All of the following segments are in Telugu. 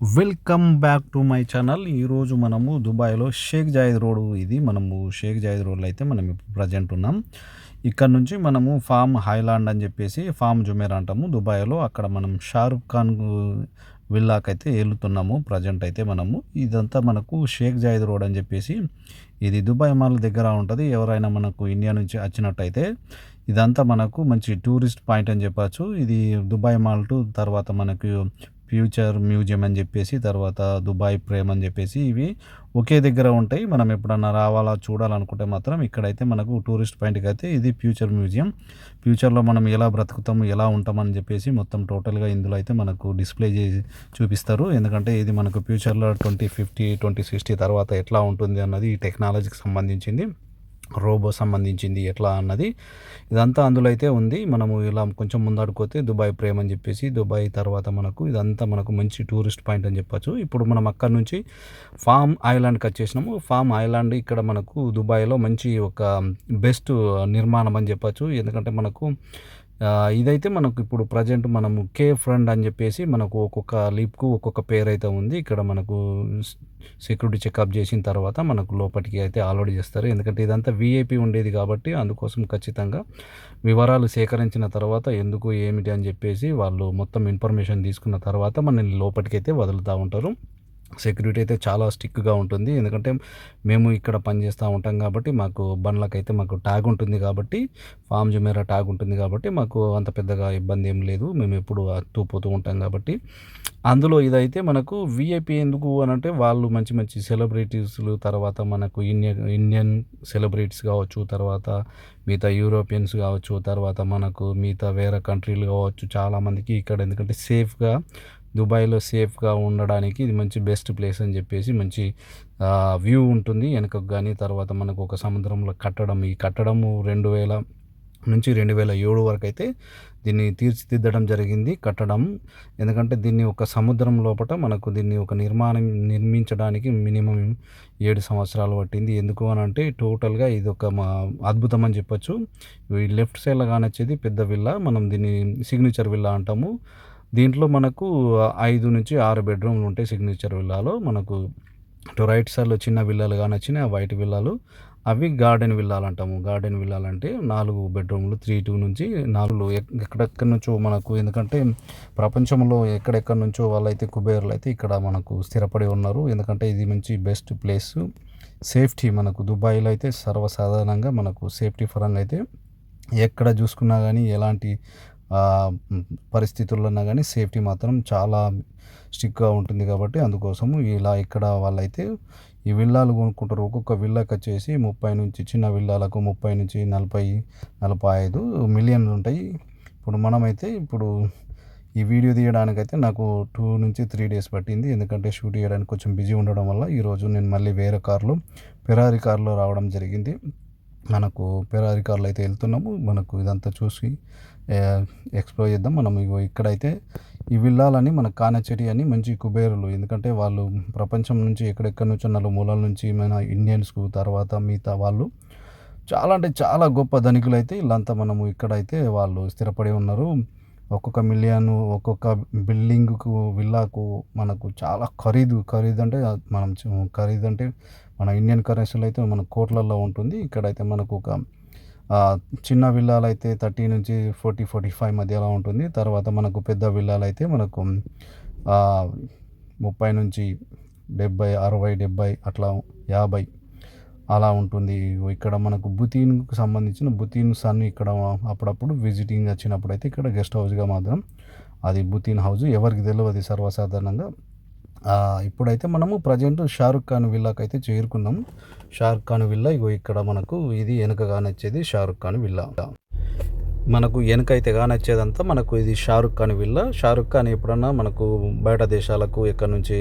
Welcome back to my channel. ఈరోజు మనము దుబాయ్లో షేక్ జాయిద్ రోడ్ ఇది. మనము షేక్ జాయిద్ రోడ్లో అయితే మనం ప్రజెంట్ ఉన్నాం. ఇక్కడ నుంచి మనము ఫామ్ హైలాండ్ అని చెప్పేసి ఫామ్ జుమేర్ అంటాము. దుబాయ్లో అక్కడ మనం షారుఖ్ ఖాన్ విల్లాకైతే వెళ్తున్నాము ప్రజెంట్ అయితే మనము. ఇదంతా మనకు షేక్ జాయిద్ రోడ్ అని చెప్పేసి ఇది దుబాయ్ మాల్ దగ్గర ఉంటుంది. ఎవరైనా మనకు ఇండియా నుంచి వచ్చినట్టయితే ఇదంతా మనకు మంచి టూరిస్ట్ పాయింట్ అని చెప్పచ్చు. ఇది దుబాయ్ మాల్ టు తర్వాత మనకు ఫ్యూచర్ మ్యూజియం అని చెప్పేసి తర్వాత దుబాయ్ ప్రేమ్ అని చెప్పేసి ఇవి ఒకే దగ్గర ఉంటాయి. మనం ఎప్పుడన్నా రావాలా చూడాలనుకుంటే మాత్రం ఇక్కడైతే మనకు టూరిస్ట్ పాయింట్కి అయితే ఇది ఫ్యూచర్ మ్యూజియం. ఫ్యూచర్లో మనం ఎలా బ్రతుకుతాము ఎలా ఉంటామని చెప్పేసి మొత్తం టోటల్గా ఇందులో అయితే మనకు డిస్ప్లే చేసి చూపిస్తారు. ఎందుకంటే ఇది మనకు ఫ్యూచర్లో ట్వంటీ ఫిఫ్టీ ట్వంటీ సిక్స్టీ తర్వాత ఎట్లా ఉంటుంది అన్నది ఈ టెక్నాలజీకి సంబంధించింది. రోబో సంబంధించింది ఎట్లా అన్నది ఇదంతా అందులో అయితే ఉంది. మనము ఇలా కొంచెం ముందాడుకోతే దుబాయ్ ప్రేమ్ అని చెప్పేసి దుబాయ్ తర్వాత మనకు ఇదంతా మనకు మంచి టూరిస్ట్ పాయింట్ అని చెప్పచ్చు. ఇప్పుడు మనం అక్కడ నుంచి ఫామ్ ఐలాండ్కి వచ్చేసినాము. ఫామ్ ఐలాండ్ ఇక్కడ మనకు దుబాయ్లో మంచి ఒక బెస్ట్ నిర్మాణం అని చెప్పచ్చు. ఎందుకంటే మనకు ఇదైతే మనకు ఇప్పుడు ప్రజెంట్ మనము కే ఫ్రెండ్ అని చెప్పేసి మనకు ఒక్కొక్క లీప్కు ఒక్కొక్క పేరు అయితే ఉంది. ఇక్కడ మనకు సెక్యూరిటీ చెకప్ చేసిన తర్వాత మనకు లోపలికి అయితే ఆల్రెడీ చేస్తారు. ఎందుకంటే ఇదంతా వీఐపీ ఉండేది కాబట్టి అందుకోసం ఖచ్చితంగా వివరాలు సేకరించిన తర్వాత ఎందుకు ఏమిటి అని చెప్పేసి వాళ్ళు మొత్తం ఇన్ఫర్మేషన్ తీసుకున్న తర్వాత మనల్ని లోపలికైతే వదులుతూ ఉంటారు. సెక్యూరిటీ అయితే చాలా స్టిక్గా ఉంటుంది. ఎందుకంటే మేము ఇక్కడ పనిచేస్తూ ఉంటాం కాబట్టి మాకు బండ్లకైతే మాకు ట్యాగ్ ఉంటుంది కాబట్టి ఫామ్ జుమేరా ట్యాగ్ ఉంటుంది కాబట్టి మాకు అంత పెద్దగా ఇబ్బంది ఏం లేదు. మేము ఎప్పుడు తూపోతూ ఉంటాం కాబట్టి. అందులో ఇదైతే మనకు విఐపి ఎందుకు అని అంటే వాళ్ళు మంచి మంచి సెలబ్రిటీస్లు తర్వాత మనకు ఇండియన్ ఇండియన్ సెలబ్రిటీస్ కావచ్చు తర్వాత మిగతా యూరోపియన్స్ కావచ్చు తర్వాత మనకు మిగతా వేరే కంట్రీలు కావచ్చు చాలామందికి ఇక్కడ ఎందుకంటే సేఫ్గా దుబాయ్లో సేఫ్గా ఉండడానికి ఇది మంచి బెస్ట్ ప్లేస్ అని చెప్పేసి మంచి వ్యూ ఉంటుంది. వెనకకు కానీ తర్వాత మనకు ఒక సముద్రంలో కట్టడం. ఈ కట్టడము రెండు వేల నుంచి రెండు వేల ఏడు వరకు అయితే దీన్ని తీర్చిదిద్దడం జరిగింది కట్టడం. ఎందుకంటే దీన్ని ఒక సముద్రం లోపల మనకు దీన్ని ఒక నిర్మాణం నిర్మించడానికి మినిమం ఏడు సంవత్సరాలు పట్టింది. ఎందుకు అని అంటే టోటల్గా ఇది ఒక మా అద్భుతం అని చెప్పొచ్చు. లెఫ్ట్ సైడ్లో కానొచ్చేది పెద్ద విల్లా. మనం దీన్ని సిగ్నేచర్ విల్లా అంటాము. దీంట్లో మనకు ఐదు నుంచి ఆరు బెడ్రూమ్లు ఉంటాయి సిగ్నేచర్ విల్లాలో. మనకు రైట్ సైడ్లో చిన్న విల్లాలు కానీ వచ్చినాయి వైట్ విల్లాలు. అవి గార్డెన్ విల్లాలు అంటాము గార్డెన్ విల్లాలు అంటే నాలుగు బెడ్రూమ్లు త్రీ టూ నుంచి నాలుగు. ఎక్కడెక్కడి నుంచో మనకు ఎందుకంటే ప్రపంచంలో ఎక్కడెక్కడి నుంచో వాళ్ళైతే కుబేర్లు అయితే ఇక్కడ మనకు స్థిరపడి ఉన్నారు. ఎందుకంటే ఇది మంచి బెస్ట్ ప్లేస్. సేఫ్టీ మనకు దుబాయ్లో అయితే సర్వసాధారణంగా మనకు సేఫ్టీ పరంగా అయితే ఎక్కడ చూసుకున్నా కానీ ఎలాంటి పరిస్థితుల్లో కానీ సేఫ్టీ మాత్రం చాలా స్టిక్గా ఉంటుంది కాబట్టి అందుకోసము ఇలా ఇక్కడ వాళ్ళైతే ఈ విల్లాలు కొనుక్కుంటారు. ఒక్కొక్క విల్లాకి వచ్చేసి ముప్పై నుంచి చిన్న విల్లాలకు ముప్పై నుంచి నలభై నలభై ఐదు మిలియన్లు ఉంటాయి. ఇప్పుడు మనమైతే ఇప్పుడు ఈ వీడియో తీయడానికైతే నాకు టూ నుంచి త్రీ డేస్ పట్టింది. ఎందుకంటే షూట్ చేయడానికి కొంచెం బిజీ ఉండడం వల్ల ఈరోజు నేను మళ్ళీ వేరే కార్లో ఫెరారీ కార్లో రావడం జరిగింది. మనకు ఫెరారీ కార్లో అయితే వెళ్తున్నాము. మనకు ఇదంతా చూసి ఎక్స్ప్లోర్ చేద్దాం. మనం ఇగో ఇక్కడైతే ఈ విల్లాలని మన కానచెరి అని మంచి కుబేరులు. ఎందుకంటే వాళ్ళు ప్రపంచం నుంచి ఎక్కడెక్కడి నుంచి నలుగు మూలాల నుంచి మన ఇండియన్స్కు తర్వాత మిగతా వాళ్ళు చాలా అంటే చాలా గొప్ప ధనికులు అయితే వీళ్ళంతా మనము ఇక్కడైతే వాళ్ళు స్థిరపడి ఉన్నారు. ఒక్కొక్క మిలియన్ ఒక్కొక్క బిల్డింగ్కు విల్లాకు మనకు చాలా ఖరీదు. ఖరీదు అంటే మనం ఖరీదు అంటే మన ఇండియన్ కరెన్సీలో అయితే మన కోట్లలో ఉంటుంది. ఇక్కడైతే మనకు ఒక చిన్న విల్లాలు అయితే థర్టీ నుంచి ఫోర్టీ ఫార్టీ ఫైవ్ మధ్యలో ఉంటుంది. తర్వాత మనకు పెద్ద విల్లాలు అయితే మనకు ముప్పై నుంచి డెబ్బై అరవై డెబ్బై అట్లా యాభై అలా ఉంటుంది. ఇక్కడ మనకు బుతీన్కు సంబంధించిన బుతీన్ సన్ ఇక్కడ అప్పుడప్పుడు విజిటింగ్ వచ్చినప్పుడు అయితే ఇక్కడ గెస్ట్ హౌస్గా మాత్రం అది బుతీన్ హౌస్ ఎవరికి తెలియదు సర్వసాధారణంగా. ఇప్పుడైతే మనము ప్రజెంట్ షారుఖ్ ఖాన్ విల్లాకైతే చేరుకున్నాము షారుక్ ఖాన్ విల్లా. ఇగో ఇక్కడ మనకు ఇది వెనుక నచ్చేది షారుఖ్ ఖాన్ విల్లా. మనకు వెనక అయితే కానొచ్చేదంతా మనకు ఇది షారుఖ్ ఖాన్ విల్లా. షారుఖ్ ఖాన్ ఎప్పుడన్నా మనకు బయట దేశాలకు ఎక్కడి నుంచి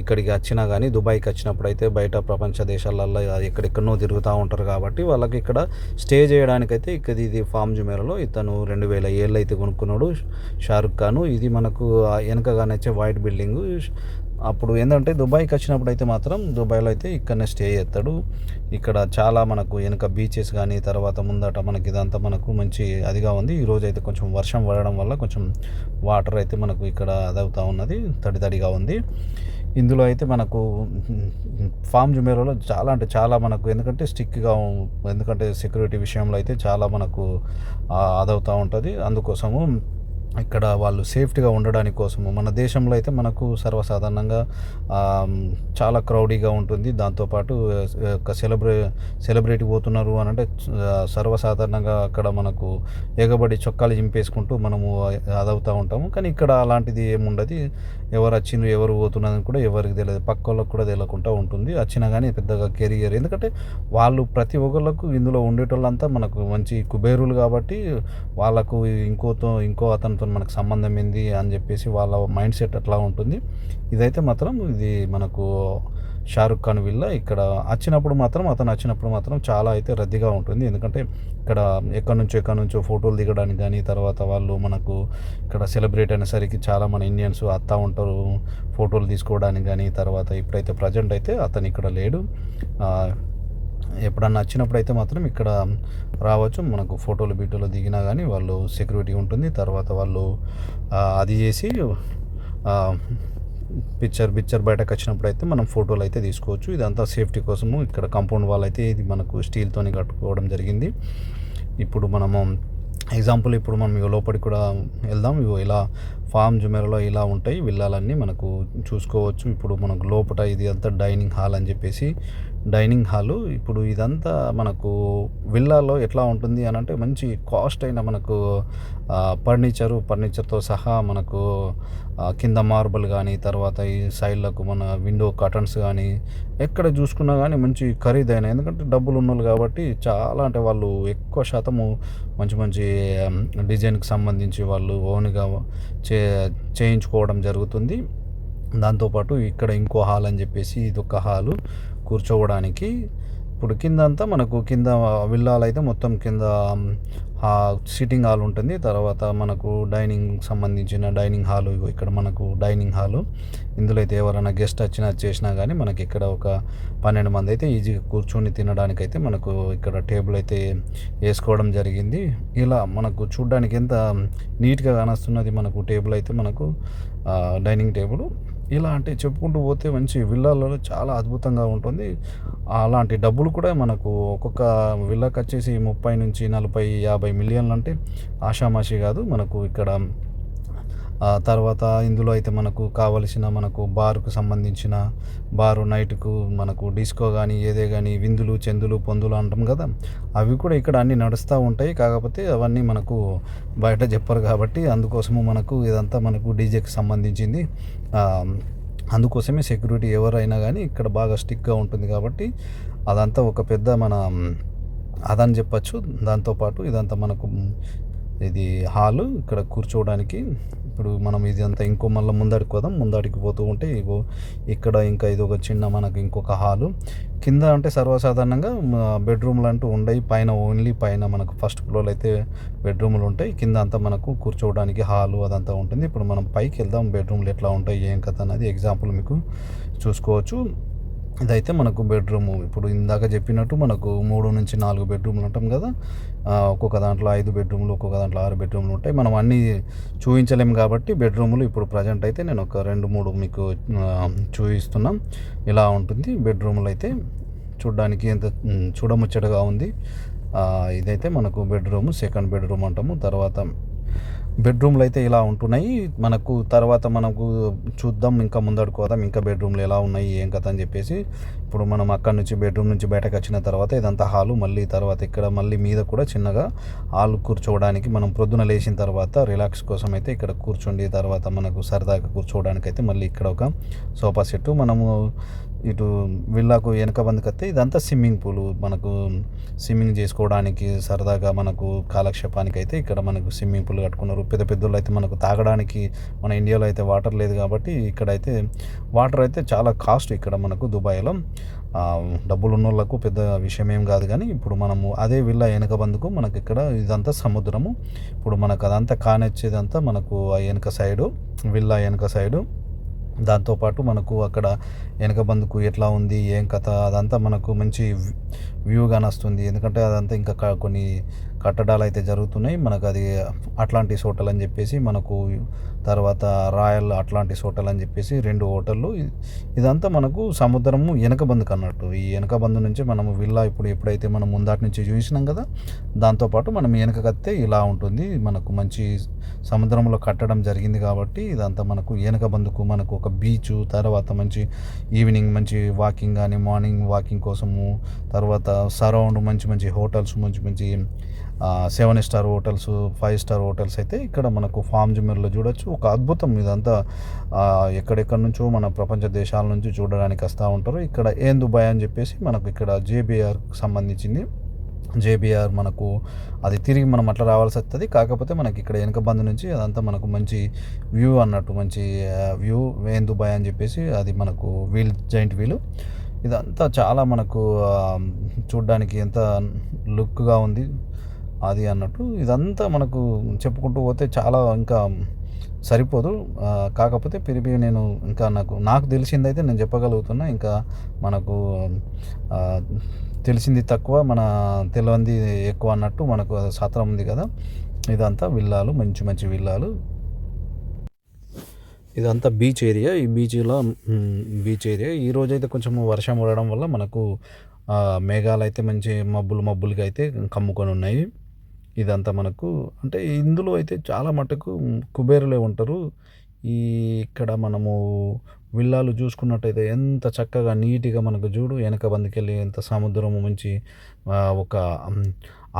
ఇక్కడికి వచ్చినా కానీ దుబాయ్కి వచ్చినప్పుడు అయితే బయట ప్రపంచ దేశాలలో ఎక్కడెక్కడనో తిరుగుతూ ఉంటారు కాబట్టి వాళ్ళకి ఇక్కడ స్టే చేయడానికైతే ఇక్కడ ఇది ఫామ్ జుమేరలో ఇతను రెండు వేల ఏళ్ళు అయితే కొనుక్కున్నాడు షారుఖ్ ఖాన్. ఇది మనకు వెనకగా కానొచ్చే వైట్ బిల్డింగు. అప్పుడు ఏంటంటే దుబాయ్కి వచ్చినప్పుడు అయితే మాత్రం దుబాయ్లో అయితే ఇక్కడనే స్టే చేస్తాడు. ఇక్కడ చాలా మనకు వెనుక బీచెస్ కానీ తర్వాత ముందట మనకి ఇదంతా మనకు మంచి అదిగా ఉంది. ఈరోజు అయితే కొంచెం వర్షం పడడం వల్ల కొంచెం వాటర్ అయితే మనకు ఇక్కడ అదవుతూ ఉన్నది తడి తడిగా ఉంది. ఇందులో అయితే మనకు ఫామ్ జుమేరోలో చాలా అంటే చాలా మనకు ఎందుకంటే స్టిక్గా ఎందుకంటే సెక్యూరిటీ విషయంలో అయితే చాలా మనకు అదవుతూ ఉంటుంది. అందుకోసము ఇక్కడ వాళ్ళు సేఫ్టీగా ఉండడానికి కోసము. మన దేశంలో అయితే మనకు సర్వసాధారణంగా చాలా క్రౌడీగా ఉంటుంది. దాంతోపాటు ఒక సెలబ్రే సెలబ్రిటీ పోతున్నారు అని అంటే సర్వసాధారణంగా అక్కడ మనకు ఎగబడి చొక్కాలు చింపేసుకుంటూ మనము అదవుతూ ఉంటాము. కానీ ఇక్కడ అలాంటిది ఏముండదు. ఎవరు వచ్చిండ్రు ఎవరు పోతున్నదని కూడా ఎవరికి తెలియదు. పక్క వాళ్ళకి కూడా తెలియకుండా ఉంటుంది. వచ్చినా కానీ పెద్దగా కెరియర్ ఎందుకంటే వాళ్ళు ప్రతి ఒక్కళ్ళకు ఇందులో ఉండేటోళ్ళంతా మనకు మంచి కుబేరులు కాబట్టి వాళ్ళకు ఇంకోతో ఇంకో అతనితో మనకు సంబంధం ఏంది అని చెప్పేసి వాళ్ళ మైండ్ సెట్ అట్లా ఉంటుంది. ఇదైతే మాత్రం ఇది మనకు షారుఖ్ ఖాన్ విల్ల ఇక్కడ వచ్చినప్పుడు మాత్రం అతను వచ్చినప్పుడు మాత్రం చాలా అయితే రద్దీగా ఉంటుంది. ఎందుకంటే ఇక్కడ ఎక్కడి నుంచో ఎక్కడి నుంచో ఫోటోలు దిగడానికి కానీ తర్వాత వాళ్ళు మనకు ఇక్కడ సెలబ్రేట్ అయినసరికి చాలా మన ఇండియన్స్ వస్తూ ఉంటారు ఫోటోలు తీసుకోవడానికి కానీ తర్వాత ఇప్పుడైతే ప్రజెంట్ అయితే అతను ఇక్కడ లేడు. ఎప్పుడన్నా వచ్చినప్పుడు అయితే మాత్రం ఇక్కడ రావచ్చు. మనకు ఫోటోలు బీటోలు దిగినా కానీ వాళ్ళు సెక్యూరిటీ ఉంటుంది. తర్వాత వాళ్ళు అది చేసి పిక్చర్ పిక్చర్ బయటకు వచ్చినప్పుడు అయితే మనం ఫోటోలు అయితే తీసుకోవచ్చు. ఇదంతా సేఫ్టీ కోసము ఇక్కడ కాంపౌండ్ వాల్ అయితే ఇది మనకు స్టీల్తోని కట్టుకోవడం జరిగింది. ఇప్పుడు మనము ఎగ్జాంపుల్ ఇప్పుడు మనం లోపలికి కూడా వెళ్దాం. ఇగో ఇలా ఫామ్ జుమెరలో ఇలా ఉంటాయి. విల్లాలన్నీ మనకు చూసుకోవచ్చు. ఇప్పుడు మనకు లోపల ఇది అంతా డైనింగ్ హాల్ అని చెప్పేసి డైనింగ్ హాలు. ఇప్పుడు ఇదంతా మనకు విల్లాలో ఎట్లా ఉంటుంది అని అంటే మంచి కాస్ట్ అయిన మనకు ఫర్నిచరు ఫర్నిచర్తో సహా మనకు కింద మార్బుల్ కానీ తర్వాత ఈ సైడ్లకు మన విండో కర్టన్స్ కానీ ఎక్కడ చూసుకున్నా కానీ మంచి ఖరీదైన ఎందుకంటే డబ్బులు ఉన్నోళ్ళు కాబట్టి చాలా అంటే వాళ్ళు ఎక్కువ శాతము మంచి మంచి డిజైన్కి సంబంధించి వాళ్ళు ఓన్గా చే చేయించుకోవడం జరుగుతుంది. దాంతోపాటు ఇక్కడ ఇంకో హాల్ అని చెప్పేసి ఇది ఒక హాలు కూర్చోవడానికి. ఇప్పుడు కింద అంతా మనకు కింద విల్లాలు అయితే మొత్తం కింద సిట్టింగ్ హాల్ ఉంటుంది. తర్వాత మనకు డైనింగ్ సంబంధించిన డైనింగ్ హాల్ ఇక్కడ మనకు డైనింగ్ హాలు ఇందులో అయితే ఎవరైనా గెస్ట్ వచ్చినా చేసినా కానీ మనకి ఇక్కడ ఒక పన్నెండు మంది అయితే ఈజీగా కూర్చొని తినడానికి అయితే మనకు ఇక్కడ టేబుల్ అయితే వేసుకోవడం జరిగింది. ఇలా మనకు చూడడానికి ఎంత నీట్గా కానొస్తున్నది మనకు టేబుల్ అయితే మనకు డైనింగ్ టేబుల్ ఇలా అంటే చెప్పుకుంటూ పోతే మంచి విల్లాలలో చాలా అద్భుతంగా ఉంటుంది. అలాంటి డబ్బులు కూడా మనకు ఒక్కొక్క విల్లాకి వచ్చేసి ముప్పై నుంచి నలభై యాభై మిలియన్లు అంటే ఆషామాషి కాదు. మనకు ఇక్కడ తర్వాత ఇందులో అయితే మనకు కావలసిన మనకు బార్కు సంబంధించిన బారు నైట్కు మనకు డిస్కో కానీ ఏదే కానీ విందులు చెందులు పొందులు అంటాం కదా. అవి కూడా ఇక్కడ అన్నీ నడుస్తూ ఉంటాయి. కాకపోతే అవన్నీ మనకు బయట చెప్పరు కాబట్టి అందుకోసము మనకు ఇదంతా మనకు డీజేకి సంబంధించింది. అందుకోసమే సెక్యూరిటీ ఎవరైనా కానీ ఇక్కడ బాగా స్టిక్గా ఉంటుంది కాబట్టి అదంతా ఒక పెద్ద మన అదని చెప్పచ్చు. దాంతోపాటు ఇదంతా మనకు ఇది హాలు. ఇక్కడ కూర్చోవడానికి ఇప్పుడు మనం ఇది అంతా ఇంకో మళ్ళీ ముందడికి పోదాం ముందడికి పోతూ ఉంటే ఇగో ఇక్కడ ఇంకా ఇది ఒక చిన్న మనకు ఇంకొక హాలు. కింద అంటే సర్వసాధారణంగా బెడ్రూమ్లు అంటూ ఉండయి. పైన ఓన్లీ పైన మనకు ఫస్ట్ ఫ్లోర్లో అయితే బెడ్రూమ్లు ఉంటాయి. కింద అంతా మనకు కూర్చోవడానికి హాలు అదంతా ఉంటుంది. ఇప్పుడు మనం పైకి వెళ్దాం. బెడ్రూమ్లు ఎట్లా ఉంటాయి ఏం కథ అనేది ఎగ్జాంపుల్ మీకు చూసుకోవచ్చు. ఇదైతే మనకు బెడ్రూమ్. ఇప్పుడు ఇందాక చెప్పినట్టు మనకు మూడు నుంచి నాలుగు బెడ్రూమ్లు ఉంటాం కదా ఒక్కొక్క దాంట్లో ఐదు బెడ్రూమ్లు ఒక్కొక్క దాంట్లో ఆరు బెడ్రూమ్లు ఉంటాయి. మనం అన్నీ చూపించలేము కాబట్టి బెడ్రూములు ఇప్పుడు ప్రజెంట్ అయితే నేను ఒక రెండు మూడు మీకు చూపిస్తున్నాం ఇలా ఉంటుంది బెడ్రూములు అయితే. చూడడానికి ఎంత చూడముచ్చటగా ఉంది. ఇదైతే మనకు బెడ్రూమ్ సెకండ్ బెడ్రూమ్ అంటాము. తర్వాత బెడ్రూమ్లు అయితే ఇలా ఉంటున్నాయి. మనకు తర్వాత మనకు చూద్దాం ఇంకా ముందడుకోదాం ఇంకా బెడ్రూమ్లు ఎలా ఉన్నాయి ఏం కథ అని చెప్పేసి. ఇప్పుడు మనం అక్కడి నుంచి బెడ్రూమ్ నుంచి బయటకు వచ్చిన తర్వాత ఇదంతా హాలు మళ్ళీ తర్వాత ఇక్కడ మళ్ళీ మీద కూడా చిన్నగా హాల్ కూర్చోవడానికి మనం ప్రొద్దున లేచిన తర్వాత రిలాక్స్ కోసం అయితే ఇక్కడ కూర్చోండి తర్వాత మనకు సరదాగా కూర్చోవడానికి అయితే మళ్ళీ ఇక్కడ ఒక సోఫా సెట్ మనము ఇటు విల్లాకు వెనక బందుకైతే ఇదంతా స్విమ్మింగ్ పూల్. మనకు స్విమ్మింగ్ చేసుకోవడానికి సరదాగా మనకు కాలక్షేపానికి అయితే ఇక్కడ మనకు స్విమ్మింగ్ పూల్ కట్టుకున్నారు. పెద్ద పెద్దోళ్ళు అయితే మనకు తాగడానికి మన ఇండియాలో అయితే వాటర్ లేదు కాబట్టి ఇక్కడైతే వాటర్ అయితే చాలా కాస్ట్ ఇక్కడ మనకు దుబాయ్లో. డబ్బులు ఉన్న వాళ్ళకు పెద్ద విషయం ఏం కాదు కానీ ఇప్పుడు మనము అదే విల్లా వెనక బందుకు మనకి ఇక్కడ ఇదంతా సముద్రము. ఇప్పుడు మనకు అదంతా కానొచ్చేదంతా మనకు ఆ వెనక సైడు విల్లా వెనక సైడు. దాంతోపాటు మనకు అక్కడ వెనక బందుకు ఎట్లా ఉంది ఏం కథ అదంతా మనకు మంచి వ్యూ కానొస్తుంది ఎందుకంటే అదంతా ఇంకా కొన్ని కట్టడాలు అయితే జరుగుతున్నాయి. మనకు అది అట్లాంటిస్ హోటల్ అని చెప్పేసి మనకు తర్వాత రాయల్ అట్లాంటిస్ హోటల్ అని చెప్పేసి రెండు హోటళ్ళు. ఇదంతా మనకు సముద్రము వెనకబందుకు అన్నట్టు. ఈ వెనకబందు నుంచి మనము విల్లా ఇప్పుడు ఎప్పుడైతే మనం ముందాటి నుంచి చూసినాం కదా దాంతోపాటు మనం వెనక కత్తే ఇలా ఉంటుంది. మనకు మంచి సముద్రంలో కట్టడం జరిగింది కాబట్టి ఇదంతా మనకు వెనకబందుకు మనకు ఒక బీచ్ తర్వాత మంచి ఈవినింగ్ మంచి వాకింగ్ కానీ మార్నింగ్ వాకింగ్ కోసము తర్వాత సరౌండ్ మంచి మంచి హోటల్స్ మంచి మంచి seven star hotels five star hotels అయితే ఇక్కడ మనకు ఫామ్ జుమెర్లో చూడొచ్చు. ఒక అద్భుతం ఇదంతా. ఎక్కడెక్కడి నుంచో మన ప్రపంచ దేశాల నుంచి చూడడానికి వస్తూ ఉంటారు. ఇక్కడ ఏం దుబాయ్ అని చెప్పేసి మనకు ఇక్కడ జేబీఆర్కి సంబంధించింది. జేబీఆర్ మనకు అది తిరిగి మనం అట్లా రావాల్సి వస్తుంది. కాకపోతే మనకి ఇక్కడ వెనక బంద్ నుంచి అదంతా మనకు మంచి వ్యూ అన్నట్టు మంచి వ్యూ వేన్ దుబాయ్ అని చెప్పేసి అది మనకు వీల్ జాయింట్ వీలు. ఇదంతా చాలా మనకు చూడడానికి చూడ్డానికి ఎంత లుక్గా ఉంది. అది అన్నట్టు ఇదంతా మనకు చెప్పుకుంటూ పోతే చాలా ఇంకా సరిపోదు. కాకపోతే పిరిపి నేను ఇంకా నాకు నాకు తెలిసిందైతే నేను చెప్పగలుగుతున్నా ఇంకా మనకు తెలిసింది తక్కువ మన తెలియంది ఎక్కువ అన్నట్టు మనకు శాస్త్రం ఉంది కదా. ఇదంతా విల్లాలు మంచి మంచి విల్లాలు. ఇదంతా బీచ్ ఏరియా. ఈ బీచ్లో బీచ్ ఏరియా. ఈ అయితే కొంచెం వర్షం పడడం వల్ల మనకు మేఘాలు అయితే మంచి మబ్బులు మబ్బులుగా అయితే కమ్ముకొని ఉన్నాయి. ఇదంతా మనకు అంటే ఇందులో అయితే చాలా మటుకు కుబేరులే ఉంటారు. ఈ ఇక్కడ మనము విల్లాలు చూసుకున్నట్టయితే ఎంత చక్కగా నీట్గా మనకు చూడు వెనక బందుకెళ్ళి ఎంత సముద్రము మంచి ఒక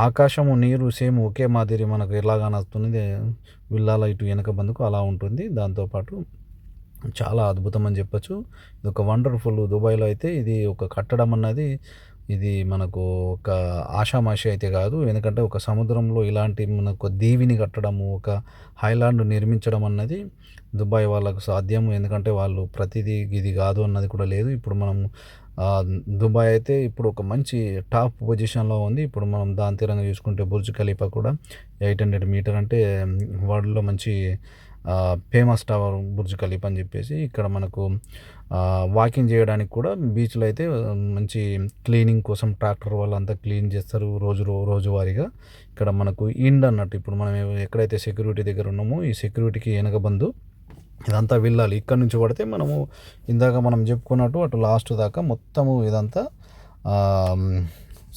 ఆకాశము నీరు సేమ్ ఒకే మాదిరి మనకు ఎలాగా నచ్చుతుంది విల్లాల ఇటు వెనక బందుకు అలా ఉంటుంది. దాంతోపాటు చాలా అద్భుతం అని చెప్పొచ్చు. ఇది ఒక వండర్ఫుల్ దుబాయ్లో అయితే ఇది ఒక కట్టడం అన్నది ఇది మనకు ఒక ఆషామాషి అయితే కాదు. ఎందుకంటే ఒక సముద్రంలో ఇలాంటి మనకు దీవిని కట్టడము ఒక హైలాండ్ నిర్మించడం అన్నది దుబాయ్ వాళ్ళకు సాధ్యం ఎందుకంటే వాళ్ళు ప్రతిదీ ఇది కాదు అన్నది కూడా లేదు. ఇప్పుడు మనం దుబాయ్ అయితే ఇప్పుడు ఒక మంచి టాప్ పొజిషన్లో ఉంది. ఇప్పుడు మనం దాని తీరంగా చూసుకుంటే బుర్జ్ ఖలీఫా కూడా ఎయిట్ హండ్రెడ్ మీటర్ అంటే వరల్డ్లో మంచి ఫేమస్ టవర్ బుర్జ్ ఖలీఫా అని చెప్పేసి ఇక్కడ మనకు వాకింగ్ చేయడానికి కూడా బీచ్లో అయితే మంచి క్లీనింగ్ కోసం ట్రాక్టర్ వాళ్ళంతా క్లీన్ చేస్తారు రోజు రోజువారీగా. ఇక్కడ మనకు ఇండ్ అన్నట్టు ఇప్పుడు మనం ఎక్కడైతే సెక్యూరిటీ దగ్గర ఉన్నామో ఈ సెక్యూరిటీకి వెనక బంధు ఇదంతా వెళ్ళాలి. ఇక్కడ నుంచి పడితే మనము ఇందాక మనం చెప్పుకున్నట్టు అటు లాస్ట్ దాకా మొత్తము ఇదంతా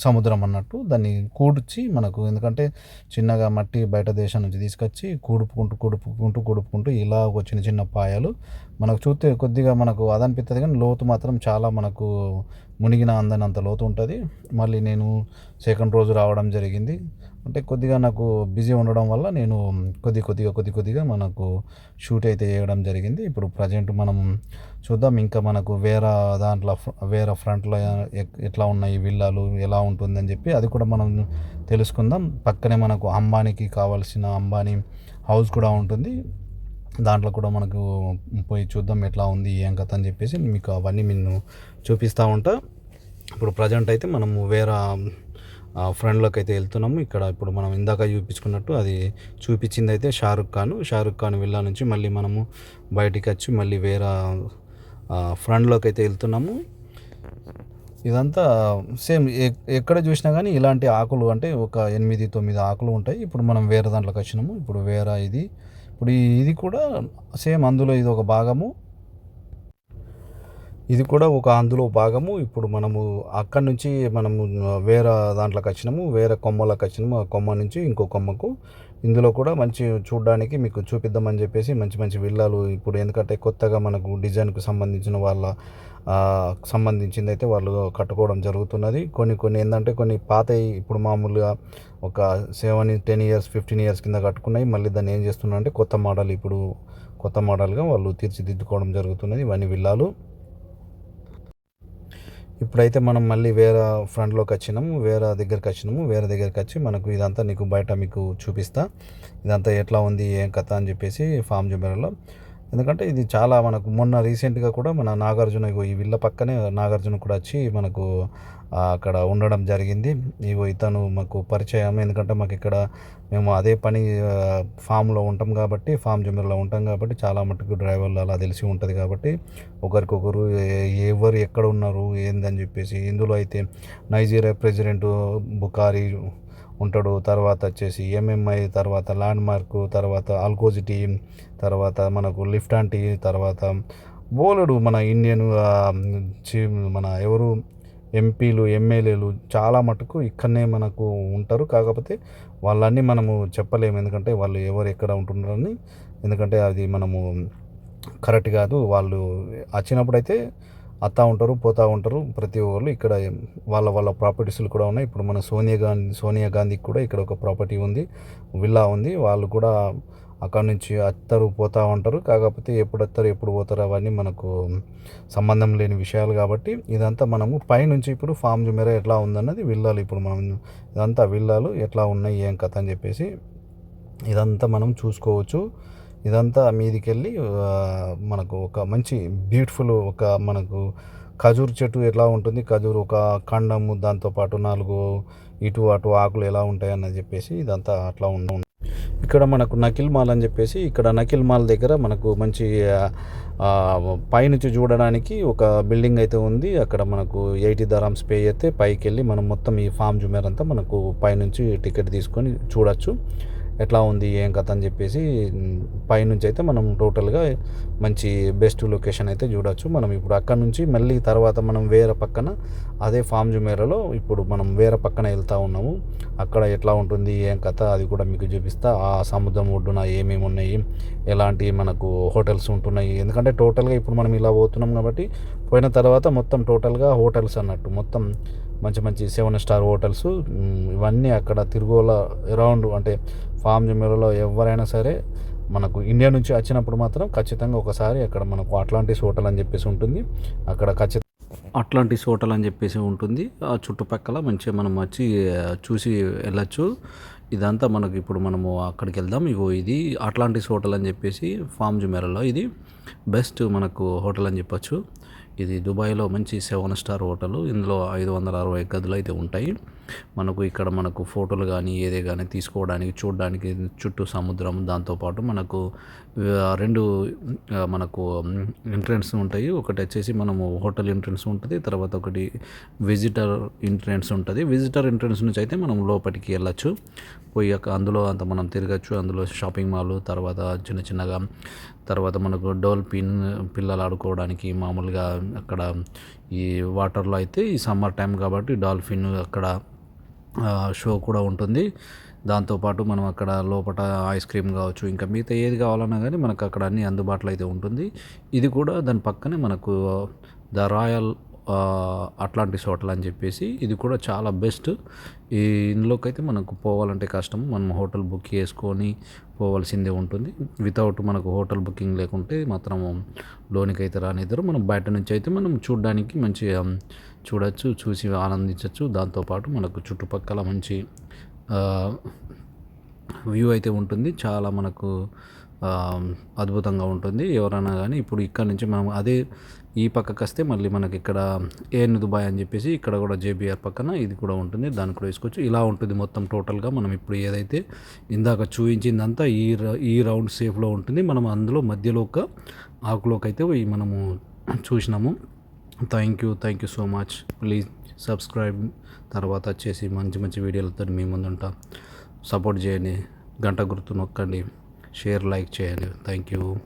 సముద్రం అన్నట్టు దాన్ని కూడ్చి మనకు ఎందుకంటే చిన్నగా మట్టి బయట దేశం నుంచి తీసుకొచ్చి కూడుపుకుంటూ కూడుపుకుంటూ కూడుపుకుంటూ ఇలా ఒక చిన్న చిన్న పాయలు మనకు చూస్తే కొద్దిగా మనకు అదనిపిస్తుంది కానీ లోతు మాత్రం చాలా మనకు మునిగిన అందనంత లోతు ఉంటుంది. మళ్ళీ నేను సెకండ్ రోజు రావడం జరిగింది. అంటే కొద్దిగా నాకు బిజీ ఉండడం వల్ల నేను కొద్ది కొద్దిగా కొద్ది కొద్దిగా మనకు షూట్ అయితే చేయడం జరిగింది. ఇప్పుడు ప్రజెంట్ మనం చూద్దాం ఇంకా మనకు వేరే దాంట్లో వేరే ఫ్రంట్లో ఎట్లా ఉన్నాయి విల్లాలు ఎలా ఉంటుందని చెప్పి అది కూడా మనం తెలుసుకుందాం. పక్కనే మనకు అంబానీకి కావాల్సిన అంబానీ హౌస్ కూడా ఉంటుంది. దాంట్లో కూడా మనకు పోయి చూద్దాం ఎట్లా ఉంది ఏం కథ అని చెప్పేసి మీకు అవన్నీ నేను చూపిస్తూ ఉంటా. ఇప్పుడు ప్రజెంట్ అయితే మనము వేరే ఫ్రెండ్లోకి అయితే వెళ్తున్నాము. ఇక్కడ ఇప్పుడు మనం ఇందాక చూపించుకున్నట్టు అది చూపించింది అయితే షారుఖ్ ఖాన్. షారుఖ్ ఖాన్ విల్లా నుంచి మళ్ళీ మనము బయటికి వచ్చి మళ్ళీ వేరే ఫ్రెండ్లోకి అయితే వెళ్తున్నాము. ఇదంతా సేమ్ ఎక్కడ చూసినా కానీ ఇలాంటి ఆకులు అంటే ఒక ఎనిమిది తొమ్మిది ఆకులు ఉంటాయి. ఇప్పుడు మనం వేరే దాంట్లోకి వచ్చినాము. ఇప్పుడు వేరే ఇది ఇప్పుడు ఇది కూడా సేమ్ అందులో ఇది ఒక భాగము. ఇది కూడా ఒక అందులో భాగము. ఇప్పుడు మనము అక్కడి నుంచి మనము వేరే దాంట్లోకి వచ్చినాము వేరే కొమ్మలోకి వచ్చినాము. ఆ కొమ్మ నుంచి ఇంకో కొమ్మకు ఇందులో కూడా మంచి చూడడానికి మీకు చూపిద్దామని చెప్పేసి మంచి మంచి విల్లాలు ఇప్పుడు ఎందుకంటే కొత్తగా మనకు డిజైన్కు సంబంధించిన వాళ్ళ సంబంధించింది అయితే వాళ్ళు కట్టుకోవడం జరుగుతున్నది. కొన్ని కొన్ని ఏంటంటే కొన్ని పాతవి ఇప్పుడు మామూలుగా ఒక seven ten years fifteen years కింద కట్టుకున్నాయి. మళ్ళీ దాన్ని ఏం చేస్తున్నారంటే కొత్త మోడల్ ఇప్పుడు కొత్త మోడల్గా వాళ్ళు తీర్చిదిద్దుకోవడం జరుగుతున్నది. ఇవన్నీ విల్లాలు. ఇప్పుడైతే మనం మళ్ళీ వేరే ఫ్రంట్లోకి వచ్చినాము వేరే దగ్గరికి వచ్చినాము వేరే దగ్గరికి వచ్చి మనకు ఇదంతా నీకు బయట మీకు చూపిస్తా. ఇదంతా ఎట్లా ఉంది ఏం కథ అని చెప్పేసి ఫామ్ జుబెరలో ఎందుకంటే ఇది చాలా మనకు మొన్న రీసెంట్గా కూడా మన నాగార్జున ఇగో ఈ విల్ల పక్కనే నాగార్జున కూడా వచ్చి మనకు అక్కడ ఉండడం జరిగింది. ఇగో ఇతను మాకు పరిచయం. ఎందుకంటే మాకు ఇక్కడ మేము అదే పని ఫామ్లో ఉంటాం కాబట్టి ఫామ్ జమీర్లో ఉంటాం కాబట్టి చాలా మటుకు డ్రైవర్లు అలా తెలిసి ఉంటుంది కాబట్టి ఒకరికొకరు ఎవరు ఎక్కడ ఉన్నారు ఏందని చెప్పేసి. ఇందులో అయితే నైజీరియా ప్రెసిడెంట్ బుకారి ఉంటాడు. తర్వాత వచ్చేసి ఎంఎంఐ తర్వాత ల్యాండ్ మార్క్ తర్వాత ఆల్కోజిటీ తర్వాత మనకు లిఫ్ట్ ఆంటీ తర్వాత బోలెడు మన ఇండియన్ మన ఎవరు ఎంపీలు ఎమ్మెల్యేలు చాలా మటుకు ఇక్కడనే మనకు ఉంటారు. కాకపోతే వాళ్ళన్నీ మనము చెప్పలేము. ఎందుకంటే వాళ్ళు ఎవరు ఎక్కడ ఉంటున్నారని. ఎందుకంటే అది మనము కరెక్ట్ కాదు. వాళ్ళు వచ్చినప్పుడైతే అత్తా ఉంటారు పోతూ ఉంటారు. ప్రతి ఒక్కరు ఇక్కడ వాళ్ళ వాళ్ళ ప్రాపర్టీస్లు కూడా ఉన్నాయి. ఇప్పుడు మన సోనియా గాంధీ సోనియా గాంధీకి కూడా ఇక్కడ ఒక ప్రాపర్టీ ఉంది. విల్లా ఉంది. వాళ్ళు కూడా అక్కడ నుంచి అత్తరు పోతూ ఉంటారు. కాకపోతే ఎప్పుడు వస్తారు ఎప్పుడు పోతారు అవన్నీ మనకు సంబంధం లేని విషయాలు కాబట్టి ఇదంతా మనము పైనుంచి ఇప్పుడు ఫామ్ జుమెరా ఎట్లా ఉందన్నది విల్లాలు ఇప్పుడు మనం ఇదంతా విల్లాలు ఎట్లా ఉన్నాయి ఏం కథ అని చెప్పేసి ఇదంతా మనం చూసుకోవచ్చు. ఇదంతా మీదికి వెళ్ళి మనకు ఒక మంచి బ్యూటిఫుల్ ఒక మనకు ఖజూర్ చెట్టు ఎలా ఉంటుంది ఖజూర్ ఒక ఖండము దాంతోపాటు నాలుగు ఇటు అటు ఆకులు ఎలా ఉంటాయి అన్నది చెప్పేసి ఇదంతా అట్లా ఉండ ఇక్కడ మనకు నకిల్ మాల్ అని చెప్పేసి ఇక్కడ నకిల్ మాల్ దగ్గర మనకు మంచి ఆ, పైనుంచి చూడడానికి ఒక బిల్డింగ్ అయితే ఉంది. అక్కడ మనకు ఎయిటీ దరామ్స్ పే అయితే పైకి వెళ్ళి మనం మొత్తం ఈ ఫామ్ జుమేర్ అంతా మనకు పైనుంచి టికెట్ తీసుకొని చూడొచ్చు. ఎట్లా ఉంది ఏం కథ అని చెప్పేసి పైనుంచి అయితే మనం టోటల్గా మంచి బెస్ట్ లొకేషన్ అయితే చూడొచ్చు. మనం ఇప్పుడు అక్కడ నుంచి మళ్ళీ తర్వాత మనం వేరే పక్కన అదే ఫామ్ జుమేరాలో ఇప్పుడు మనం వేరే పక్కన వెళ్తూ ఉన్నాము. అక్కడ ఎట్లా ఉంటుంది ఏం కథ అది కూడా మీకు చూపిస్తా. ఆ సముద్రం ఒడ్డున ఏమేమి ఉన్నాయి ఎలాంటి మనకు హోటల్స్ ఉంటున్నాయి. ఎందుకంటే టోటల్గా ఇప్పుడు మనం ఇలా పోతున్నాం కాబట్టి పోయిన తర్వాత మొత్తం టోటల్గా హోటల్స్ అన్నట్టు మొత్తం మంచి మంచి సెవెన్ స్టార్ హోటల్స్ ఇవన్నీ అక్కడ తిరుగుల అరౌండ్ అంటే ఫామ్ జమీలలో ఎవరైనా సరే మనకు ఇండియా నుంచి వచ్చినప్పుడు మాత్రం ఖచ్చితంగా ఒకసారి అక్కడ మనకు అట్లాంటిస్ హోటల్ అని చెప్పేసి ఉంటుంది. అక్కడ ఖచ్చితంగా అట్లాంటిస్ హోటల్ అని చెప్పేసి ఉంటుంది. ఆ చుట్టుపక్కల మంచిగా మనం వచ్చి చూసి వెళ్ళచ్చు. ఇదంతా మనకి ఇప్పుడు మనము అక్కడికి వెళ్దాం. ఇగో ఇది అట్లాంటిస్ హోటల్ అని చెప్పేసి ఫామ్ జుమేరాలో ఇది. బెస్ట్ మనకు హోటల్ అని చెప్పొచ్చు. ఇది దుబాయ్లో మంచి సెవెన్ స్టార్ హోటల్. ఇందులో ఐదు వందల అరవై గదులు అయితే ఉంటాయి. మనకు ఇక్కడ మనకు ఫోటోలు కానీ ఏదే కానీ తీసుకోవడానికి చూడడానికి చుట్టూ సముద్రం దాంతోపాటు మనకు రెండు మనకు ఎంట్రన్స్ ఉంటాయి. ఒకటి వచ్చేసి మనము హోటల్ ఎంట్రన్స్ ఉంటుంది. తర్వాత ఒకటి విజిటర్ ఎంట్రన్స్ ఉంటుంది. విజిటర్ ఎంట్రన్స్ నుంచి అయితే మనం లోపలికి వెళ్ళచ్చు. పోయాక అందులో అంత మనం తిరగచ్చు. అందులో షాపింగ్ మాల్ తర్వాత చిన్న చిన్నగా తర్వాత మనకు డోల్ఫిన్ పిల్లలు ఆడుకోవడానికి మామూలుగా అక్కడ ఈ వాటర్లో అయితే ఈ సమ్మర్ టైం కాబట్టి డాల్ఫిన్ అక్కడ షో కూడా ఉంటుంది. దాంతోపాటు మనం అక్కడ లోపల ఐస్ క్రీమ్ కావచ్చు ఇంకా మిగతా ఏది కావాలన్నా కానీ మనకు అక్కడ అన్ని అందుబాటులో అయితే ఉంటుంది. ఇది కూడా దాని పక్కనే మనకు ద రాయల్ అట్లాంటిస్ హోటల్ అని చెప్పేసి ఇది కూడా చాలా బెస్ట్. ఈ ఇందులోకి అయితే మనకు పోవాలంటే కష్టం. మనం హోటల్ బుక్ చేసుకొని పోవాల్సిందే ఉంటుంది. వితౌట్ మనకు హోటల్ బుకింగ్ లేకుంటే మాత్రం లోనికి అయితే రానిద్దరు. మనం బయట నుంచి అయితే మనం చూడడానికి మంచిగా చూడొచ్చు చూసి ఆనందించవచ్చు దాంతోపాటు మనకు చుట్టుపక్కల మంచి వ్యూ అయితే ఉంటుంది. చాలా మనకు అద్భుతంగా ఉంటుంది. ఎవరైనా కానీ ఇప్పుడు ఇక్కడ నుంచి మనం అదే ఈ పక్కకి వస్తే మళ్ళీ మనకి ఇక్కడ ఏఎన్ దుబాయ్ అని చెప్పేసి ఇక్కడ కూడా జేబీఆర్ పక్కన ఇది కూడా ఉంటుంది. దాన్ని కూడా వేసుకోవచ్చు. ఇలా ఉంటుంది మొత్తం టోటల్గా మనం ఇప్పుడు ఏదైతే ఇందాక చూపించిందంతా ఈ ఈ రౌండ్ సేఫ్లో ఉంటుంది. మనం అందులో మధ్యలో ఒక ఆకులోకి అయితే మనము చూసినాము. Thank you thank you so much please subscribe తర్వాత వచ్చేసి మంచి మంచి వీడియోలతో మీ ముందుంటాం. సపోర్ట్ చేయండి. గంట గుర్తు నొక్కండి. షేర్ లైక్ చేయండి. Thank you.